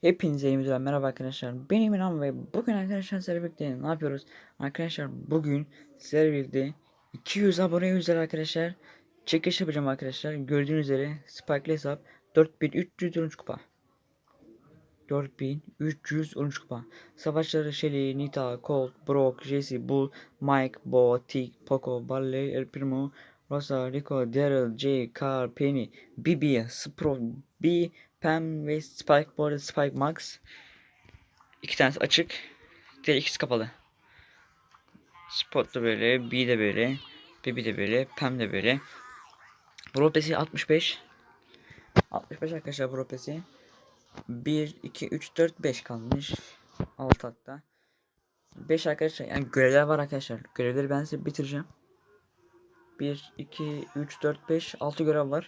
Hepinize iyi videolar. Merhaba arkadaşlar. Benim İnan ve bugün arkadaşlar sizlerle birlikte ne yapıyoruz? Arkadaşlar bugün sizlerle birlikte 200 abone üzeri arkadaşlar çekiş yapacağım arkadaşlar. Gördüğünüz üzere Spike'lı hesap 4313 kupa. 4313 kupa. Savaşları Shelly, Nita, Colt, Brock, Jesse, Bull, Mike, Bo, Tick, Poco, Barley, El Primo, Rosa, Rico, Daryl, Jay, Carl, Penny, Bibi, Spro, B, Pam ve Spike bu arada Spike Max. İki tanesi açık. Diğer ikisi kapalı. Spot da böyle, B de böyle, Bibi de böyle, Pam de böyle. Bropesi 65. 65 arkadaşlar Bropesi. 1, 2, 3, 4, 5 kalmış. Alt hatta. 5 arkadaşlar yani görevler var arkadaşlar. Görevleri ben size bitireceğim. 1, 2, 3, 4, 5, 6 görev var.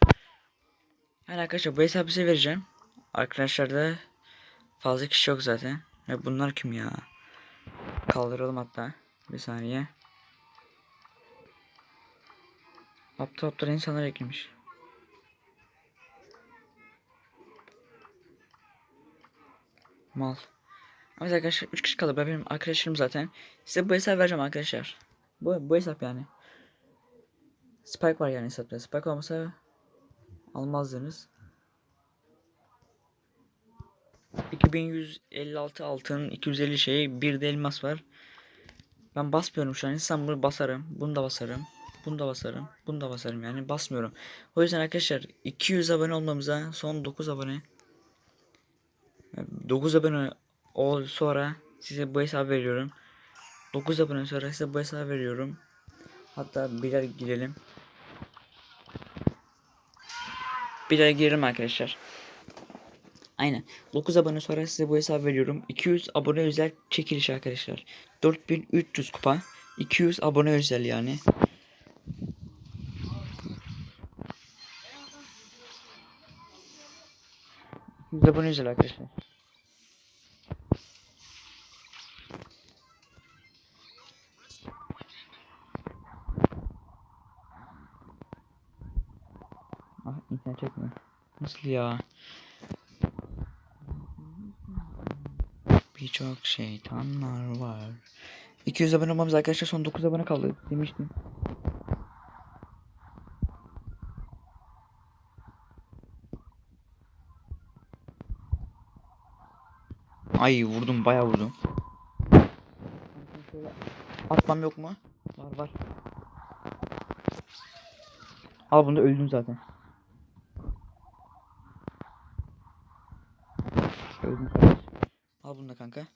Yani arkadaşlar bu hesabı size vereceğim. Arkadaşlarda fazla kişi yok zaten. Ya bunlar kim ya? Kaldıralım hatta. Bir saniye. Aptal aptal insanlar eklemiş. Mal. Evet arkadaşlar 3 kişi kaldı. Ben benim arkadaşlarım zaten. Size bu hesap vereceğim arkadaşlar. Bu, bu hesap yani. Spike var yani hesapta. Spike olmasa almazdınız. 2156 altın, 250 şey, bir de elmas var. Ben basmıyorum şu an. İnsan bunu basarım. Bunu da basarım. Bunu da basarım. Bunu da basarım yani basmıyorum. O yüzden arkadaşlar 200 abone olmamıza son 9 abone 9 abone ol sonra size bu hesabı veriyorum. 9 abone sonra size bu hesabı veriyorum. Hatta birer girelim. Birer girelim arkadaşlar. Aynen. 9 abone sonra size bu hesabı veriyorum. 200 abone özel çekiliş arkadaşlar. 4300 kupa. 200 abone özel yani. Abone özel arkadaşlar. İnternet çekmiyor. Nasıl ya? Birçok şeytanlar var. 200 abone olmamız arkadaşlar son 9 abone kaldı demiştim. Ay vurdum bayağı vurdum. Atmam yok mu? Var var. Al bunda öldüm zaten. Öldüm. Al bunu da kanka.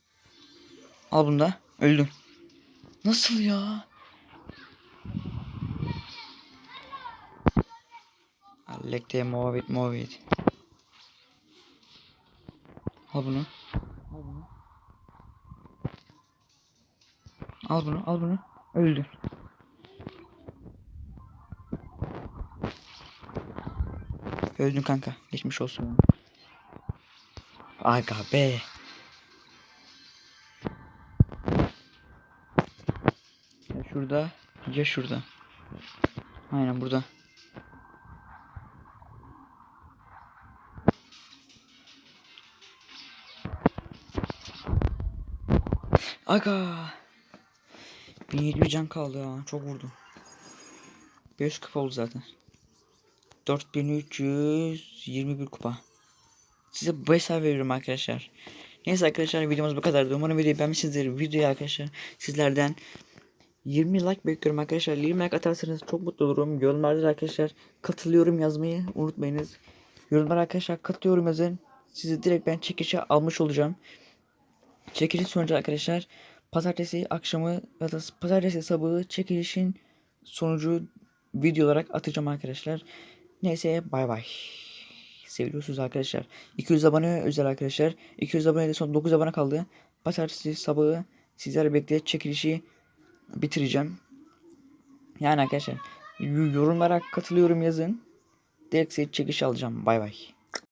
Al bunu da. Öldüm. Nasıl ya? Lekte move it. Al bunu. Al bunu. Al bunu al bunu. Öldü. Öldün kanka. Geçmiş olsun. Aga be. Ya şurada ya şurada. Aynen burada. Aga. 1700 can kaldı ya. Çok vurdum. 5 kupa oldu zaten. 4321 kupa. Size bu hesabı veriyorum arkadaşlar. Neyse arkadaşlar videomuz bu kadardı. Umarım videoyu beğenmişsinizdir. Videoyu arkadaşlar sizlerden 20 like bekliyorum arkadaşlar. 20 like atarsanız çok mutlu olurum. Yorumlarda arkadaşlar katılıyorum yazmayı unutmayınız. Yorumlara arkadaşlar katılıyorum yazın. Sizi direkt ben çekişe almış olacağım. Çekiliş sonucu arkadaşlar pazartesi akşamı ya da pazartesi sabahı çekilişin sonucu video olarak atacağım arkadaşlar. Neyse bay bay. Seviyorsunuz arkadaşlar. 200 abone özel arkadaşlar. 200 abone de son 9 abone kaldı. Pazartesi sabahı sizlerle birlikte çekilişi bitireceğim. Yani arkadaşlar yorumlara katılıyorum yazın. Direkt çekiliş alacağım. Bay bay.